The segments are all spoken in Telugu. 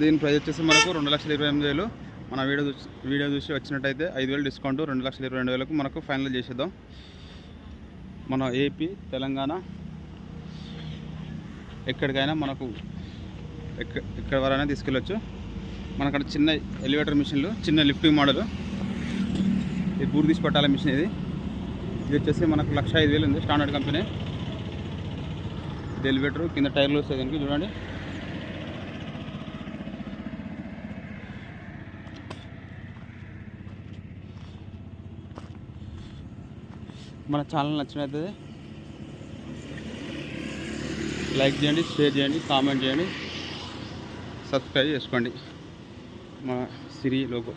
దీని ప్రైస్ వచ్చేసి మనకు రెండు లక్షల ఇరవై ఎనిమిది వేలు. మన వీడియో చూసి వీడియో చూసి వచ్చినట్టయితే ఐదు వేలు డిస్కౌంట్ రెండు లక్షల ఇరవై రెండు వేలకు మనకు ఫైనల్ చేసేద్దాం. మన ఏపీ తెలంగాణ. ఎక్కడికైనా మనకు ఎక్క ఎక్కడి వరైనా తీసుకెళ్ళొచ్చు. మనక్కడ చిన్న ఎలివేటర్ మిషన్లు చిన్న లిఫ్టింగ్ మోడల్ ఇది బూరు తీసి పట్టాల మిషన్ ఇది. ఇది వచ్చేసి మనకు లక్ష ఐదు వేలు ఉంది స్టాండర్డ్ కంపెనీ ఇది ఎలివేటర్ కింద టైర్లు వస్తాయి దీనికి చూడండి. మన ఛానల్ నచ్చినట్లయితే లైక్ చేయండి షేర్ చేయండి కామెంట్ చేయండి. సబ్స్క్రైబ్ చేసుకోండి. మన సిరి లోగో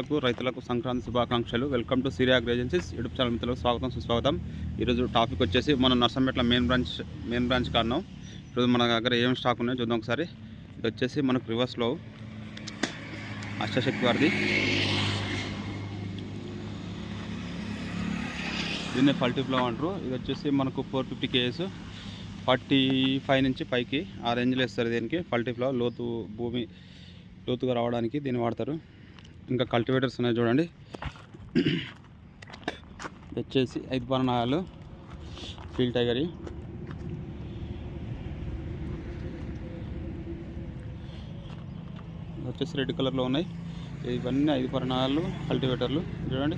రైతులకు రైతులకు సంక్రాంతి శుభాకాంక్షలు. Welcome to Siriya agencies YouTube channel మిత్రులకు స్వాగతం సుస్వాగతం. ఈరోజు టాపిక్ వచ్చేసి మనం నర్సంపేటల మెయిన్ బ్రాంచ్ మెయిన్ బ్రాంచ్ కారణం. ఈరోజు మన దగ్గర ఏం స్టాక్ ఉన్నాయో చూద్దాం ఒకసారి. ఇది వచ్చేసి మనకు రివర్స్లో అష్టశక్తి వారిది. దీన్ని ఫల్టీ ఫ్లో అంటారు. ఇది వచ్చేసి మనకు four fifty KS forty five నుంచి పైకి ఆ రేంజ్లో ఇస్తారు దీనికి. ఫల్టీ ఫ్లో లోతు భూమి లోతుగా రావడానికి దీన్ని వాడతారు. ఇంకా కల్టివేటర్స్ ఉన్నాయి చూడండి. వచ్చేసి ఐదు పరణాలు ఫీల్ టైగర్. వచ్చేసి రెడ్ కలర్లో ఉన్నాయి. ఇవన్నీ ఐదు పరణాలు కల్టివేటర్లు. చూడండి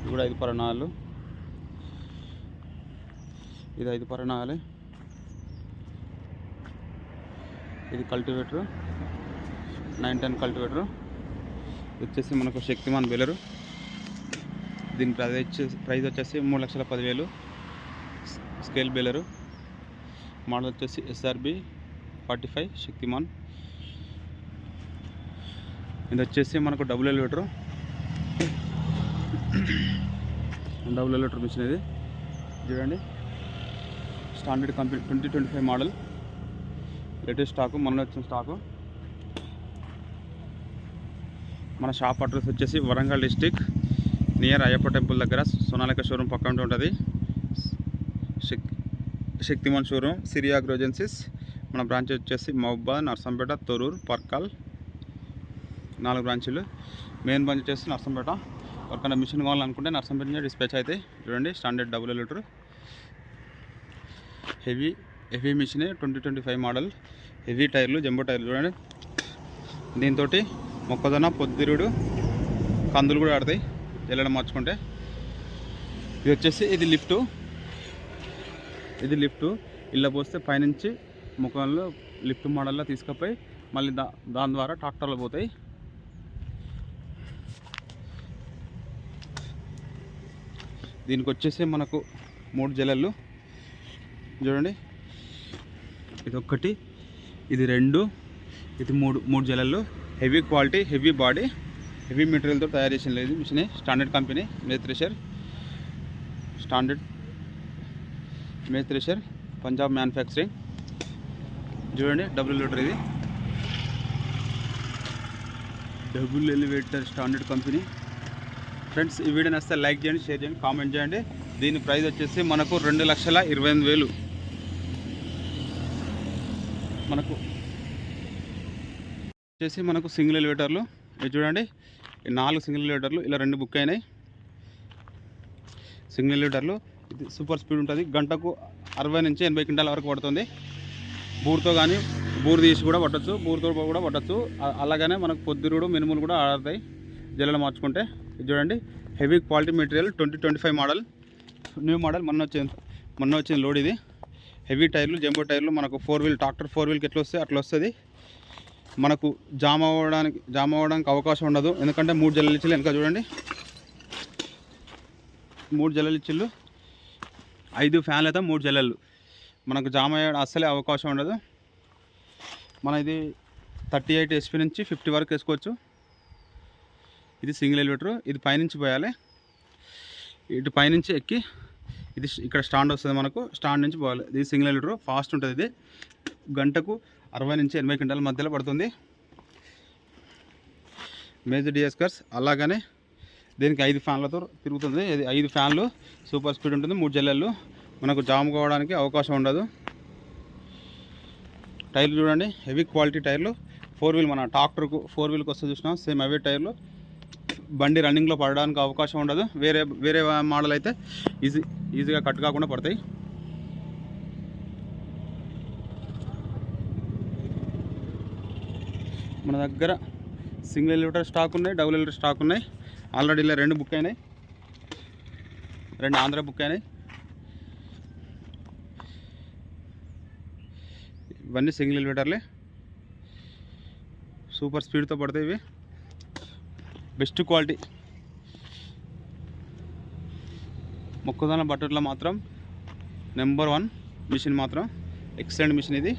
ఇవి కూడా ఐదు పరణాలు. ఇది ఐదు పరణాలే. ఇది కల్టివేటర్. Nine ten cultivator. వచ్చేసి మనకు శక్తిమాన్ బెలరు. దీని ప్రైస్ వచ్చేసి ప్రైజ్ వచ్చేసి మూడు లక్షల పదివేలు. స్కేల్ బెలరు. మోడల్ వచ్చేసి ఎస్ఆర్బి ఫార్టీ ఫైవ్ శక్తిమాన్. ఇది వచ్చేసి మనకు double elevator. Double elevator machine ఇది. చూడండి. Standard company twenty twenty five model. Latest stock మొన్న వచ్చిన స్టాకు మన షాప్ అడ్రస్ వచ్చేసి Warangal district near Ayyappa temple దగ్గర సోనాలిక షోరూమ్ పక్కన ఉంటుంది. శక్ శక్తిమాన్ షోరూమ్ సిరియా ఏజెన్సీస్ మన బ్రాంచ్ వచ్చేసి మహబాద్ నర్సంపేట తొరూరు పర్కల్. నాలుగు బ్రాంచీలు. మెయిన్ బ్రాంచ్ వచ్చేసి నర్సంపేట. ఎవరికైనా మిషన్ కావాలనుకుంటే నర్సంపేట నుంచి డిస్పాచ్ అయితే చూడండి standard double litre. Heavy heavy machine twenty twenty five model. Heavy టైర్లు జంబో టైర్లు చూడండి. దీంతో మొక్కజొన్న పొద్దురుడు కందులు కూడా ఆడతాయి. జల్లెడ మార్చుకుంటే. ఇది వచ్చేసి ఇది లిఫ్ట్. ఇది లిఫ్ట్. ఇళ్ళ పోస్తే పైనుంచి ముఖంలో లిఫ్ట్ మోడల్లో తీసుకుపోయి మళ్ళీ దా దాని ద్వారా ట్రాక్టర్లు పోతాయి. దీనికి వచ్చేసి మనకు మూడు జల్లెళ్ళు చూడండి. ఇది ఒక్కటి ఇది రెండు ఇది మూడు మూడు జల్లెళ్ళు heavy quality heavy body heavy మెటీరియల్తో తయారు చేసిన లేదు machine standard company maize thresher standard maize thresher Punjab manufacturing. చూడండి డబుల్ ఎలివేటర్ ఇది. Double elevator standard company. Friends ఈ వీడియో నచ్చితే లైక్ చేయండి షేర్ చేయండి కామెంట్ చేయండి. దీని ప్రైస్ వచ్చేసి మనకు రెండు లక్షల ఇరవై ఎనిమిది వేలు మనకు వచ్చేసి మనకు సింగిల్ ఎలివేటర్లు. ఇది చూడండి నాలుగు సింగిల్ ఎలివేటర్లు ఇలా రెండు బుక్ అయినాయి. సింగిల్ ఎలివేటర్లు. ఇది సూపర్ స్పీడ్ ఉంటుంది. గంటకు అరవై నుంచి ఎనభై క్వింటాల వరకు పడుతుంది. బూర్తో కానీ బూరు తీసి కూడా పట్టచ్చు. బూరుతో కూడా పట్టచ్చు. అలాగనే మనకు పొద్దురుడు మినుములు కూడా ఆడతాయి జల్లలు మార్చుకుంటే. ఇది చూడండి heavy quality material twenty twenty five model. New model మొన్న వచ్చింది మొన్న వచ్చిన లోడ్ ఇది. హెవీ టైర్లు జంబో టైర్లు మనకు ఫోర్ వీల్ ట్రాక్టర్ ఫోర్ వీల్కి ఎట్లా వస్తే అట్లా వస్తుంది. మనకు జామ అవ్వడానికి జామ అవ్వడానికి అవకాశం ఉండదు. ఎందుకంటే మూడు జల్లెలు ఇచ్చిళ్ళు వెనక చూడండి. మూడు జల్లలిచ్చిళ్ళు ఐదు ఫ్యాన్లు అయితే మూడు జల్లెలు. మనకు జామ అయ్యే అస్సలే అవకాశం ఉండదు. మన ఇది థర్టీ ఎయిట్ ఎస్పీ నుంచి ఫిఫ్టీ వరకు వేసుకోవచ్చు. ఇది సింగిల్ ఎలివేటర్. ఇది పైనుంచి పోయాలి. ఇటు పైనుంచి ఎక్కి ఇది ఇక్కడ స్టాండ్ వస్తుంది మనకు. స్టాండ్ నుంచి పోవాలి. ఇది సింగిల్ ఎలివేటర్. ఫాస్ట్ ఉంటుంది ఇది. గంటకు అరవై నుంచి ఎనభై క్వింటాల మధ్యలో పడుతుంది. మేజర్ డిఎస్కర్స్ అలాగనే దీనికి ఐదు ఫ్యాన్లతో తిరుగుతుంది. ఇది ఐదు ఫ్యాన్లు సూపర్ స్పీడ్ ఉంటుంది మూడు జల్లెళ్ళు. మనకు జామ్ కావడానికి అవకాశం ఉండదు. టైర్లు చూడండి హెవీ క్వాలిటీ టైర్లు ఫోర్ వీల్ మన ట్రాక్టర్కు ఫోర్ వీల్కి వస్తే చూసినాం సేమ్ అవే టైర్లు బండి రన్నింగ్లో పడడానికి అవకాశం ఉండదు. వేరే వేరే మోడల్ అయితే ఈజీ ఈజీగా కట్ కాకుండా పడతాయి. మన దగ్గర సింగిల్ లీటర్ స్టాక్ ఉన్నాయి డబుల్ లీటర్ స్టాక్ ఉన్నాయి. ఆల్రెడీ ఇలా రెండు బుక్ అయినాయి. రెండు ఆంధ్ర బుక్ అయినాయి. ఇవన్నీ సింగిల్ లీటర్లే సూపర్ స్పీడ్తో పడతాయి ఇవి. బెస్ట్ క్వాలిటీ మొక్కజొన్న బట్టట్లో మాత్రం నెంబర్ వన్ మిషన్ మాత్రం. ఎక్సలెంట్ మిషన్ ఇది.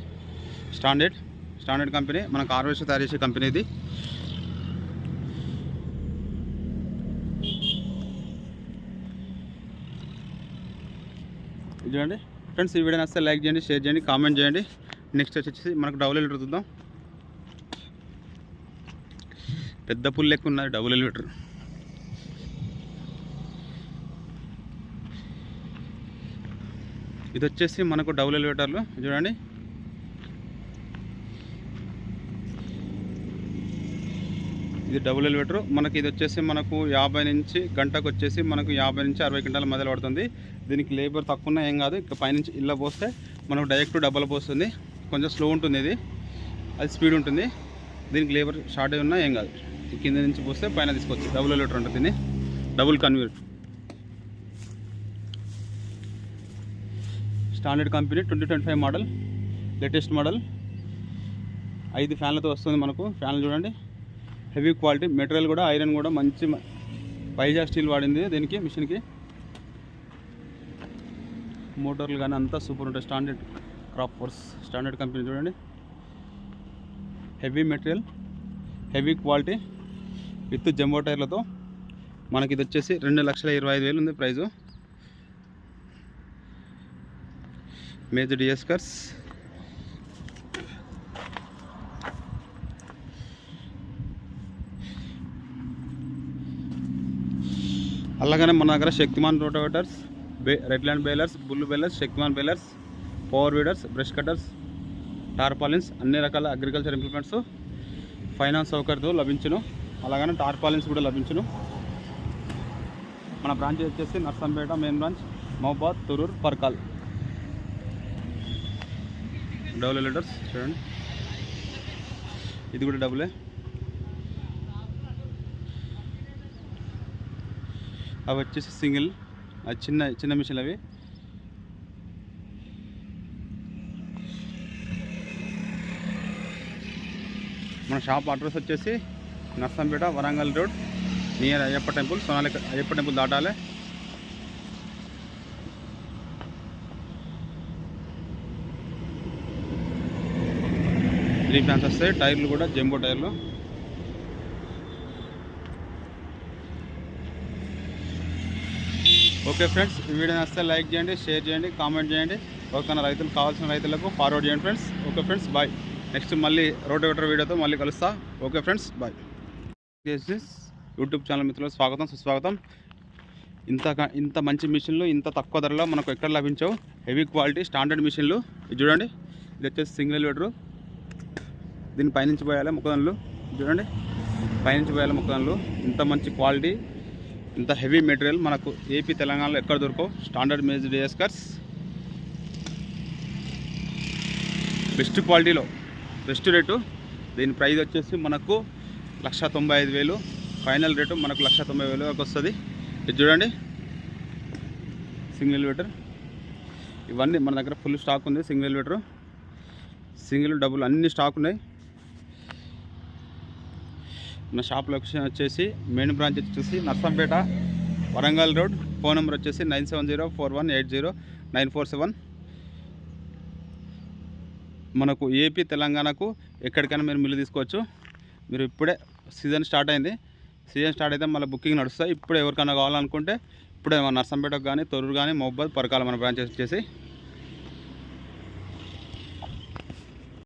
స్టాండర్డ్ స్టాండర్డ్ కంపెనీ మనకు ఆర్వేస్ తయారు చేసే కంపెనీ ఇది. చూడండి. ఫ్రెండ్స్ ఈ వీడియో నచ్చితే లైక్ చేయండి షేర్ చేయండి కామెంట్ చేయండి. నెక్స్ట్ వచ్చేసి మనకు డబుల్ ఎలిటర్ చూద్దాం. పెద్ద పుల్ లెక్క ఉన్నది డబుల్ ఎలివేటర్. ఇది వచ్చేసి మనకు డబుల్ ఎలివేటర్లు. చూడండి. ఇది డబుల్ ఎలివేటర్ మనకి ఇది వచ్చేసి మనకు యాభై నుంచి గంటకు వచ్చేసి మనకు యాభై నుంచి అరవై గంటల మధ్యలో పడుతుంది. దీనికి లేబర్ తక్కువ ఉన్నా ఏం కాదు ఇక పైనుంచి ఇళ్ళ పోస్తే మనకు డైరెక్ట్ డబ్బలు పోస్తుంది. కొంచెం స్లో ఉంటుంది ఇది. అది స్పీడ్ ఉంటుంది. దీనికి లేబర్ షార్టేజ్ ఉన్నా ఏం కాదు. కింద నుంచి పోస్తే పైన తీసుకోవచ్చు. డబుల్ ఎలివేటర్ ఉంటుంది దీన్ని. Double convert standard company twenty twenty five model latest model ఐదు ఫ్యాన్లతో వస్తుంది మనకు. ఫ్యాన్లు చూడండి. హెవీ క్వాలిటీ మెటీరియల్ కూడా ఐరన్ కూడా మంచి పైజా స్టీల్ వాడింది దీనికి మిషన్కి. మోటార్లు కానీ అంతా సూపర్ ఉంటాయి. Standard crop force standard company చూడండి. Heavy material heavy quality with jumbo టైర్లతో. మనకి ఇది వచ్చేసి రెండు లక్షల ఇరవై ఐదు వేలు ఉంది ప్రైజు. మేజర్ డిఎస్కర్స్ అలాగనే మన దగ్గర శక్తిమాన్ రోటోవేటర్స్ బే red land balers bull balers Shaktiman balers power weeders brush cutters tarpaulins అన్ని రకాల అగ్రికల్చర్ ఇంప్లిమెంట్స్ ఫైనాన్స్ సౌకర్యంతో లభించును. అలాగనే టార్పాలిన్స్ కూడా లభించును. మన బ్రాంచ్ వచ్చేసి నర్సంపేట మెయిన్ బ్రాంచ్ మహబాద్ తురూర్ పర్కాల్. డబుల్ లీటర్స్ చూడండి. ఇది కూడా డబులే. అవి వచ్చేసి సింగిల్ అది చిన్న చిన్న మిషన్లు అవి. మన షాప్ అడ్రస్ వచ్చేసి Narsampet Warangal road near Ayyappa temple Sonali Ayyappa temple దాటాలి. త్రీ ఫ్యాన్స్ వస్తాయి టైర్లు కూడా జంబో టైర్లు. ఓకే ఫ్రెండ్స్ ఈ వీడియో నచ్చితే లైక్ చేయండి షేర్ చేయండి కామెంట్ చేయండి. ఒకసారి రైతులు కావాల్సిన రైతులకు ఫార్వర్డ్ చేయండి friends. Okay friends bye next మళ్ళీ రోటోవేటర్ వీడియోతో మళ్ళీ కలుస్తా. Okay friends bye YouTube channel మిత్రులు స్వాగతం సుస్వాగతం. ఇంత ఇంత మంచి మిషన్లు ఇంత తక్కువ ధరలో మనకు ఎక్కడ లభించవు? హెవీ క్వాలిటీ స్టాండర్డ్ మిషన్లు. ఇది చూడండి ఇది వచ్చేసి సింగిల్ ఎలివేటరు దీన్ని పైనుంచి పోయాలి ముక్కదన్లు చూడండి పైనుంచి పోయాలి ముక్కదన్లు ఇంత మంచి క్వాలిటీ ఇంత హెవీ మెటీరియల్ మనకు ఏపీ తెలంగాణలో ఎక్కడ దొరకవు. స్టాండర్డ్ మేజ్ డిఎస్కర్స్ బెస్ట్ క్వాలిటీలో బెస్ట్ రేటు దీని ప్రైస్ వచ్చేసి మనకు లక్ష తొంభై ఐదు వేలు. ఫైనల్ రేటు మనకు లక్ష తొంభై వేలు వరకు వస్తుంది. ఇది చూడండి. సింగిల్ లీటర్ ఇవన్నీ మన దగ్గర ఫుల్ స్టాక్ ఉంది సింగిల్ లీటరు సింగిల్ డబుల్ అన్ని స్టాక్ ఉన్నాయి. మన షాప్ లొకేషన్ వచ్చేసి మెయిన్ బ్రాంచ్ వచ్చేసి Narsampet Warangal road phone number వచ్చేసి nine seven zero four one eight zero nine four seven. మనకు ఏపీ తెలంగాణకు ఎక్కడికైనా మీరు మిల్లు తీసుకోవచ్చు. మీరు ఇప్పుడే సీజన్ స్టార్ట్ అయింది. సీజన్ స్టార్ట్ అయితే మళ్ళీ బుకింగ్ నడుస్తాయి. ఇప్పుడు ఎవరికైనా కావాలనుకుంటే ఇప్పుడే మన నర్సంపేటకు కానీ తొర్రూరు కానీ మొహబాద్ పరకాల మన బ్రాంచెస్ వచ్చేసి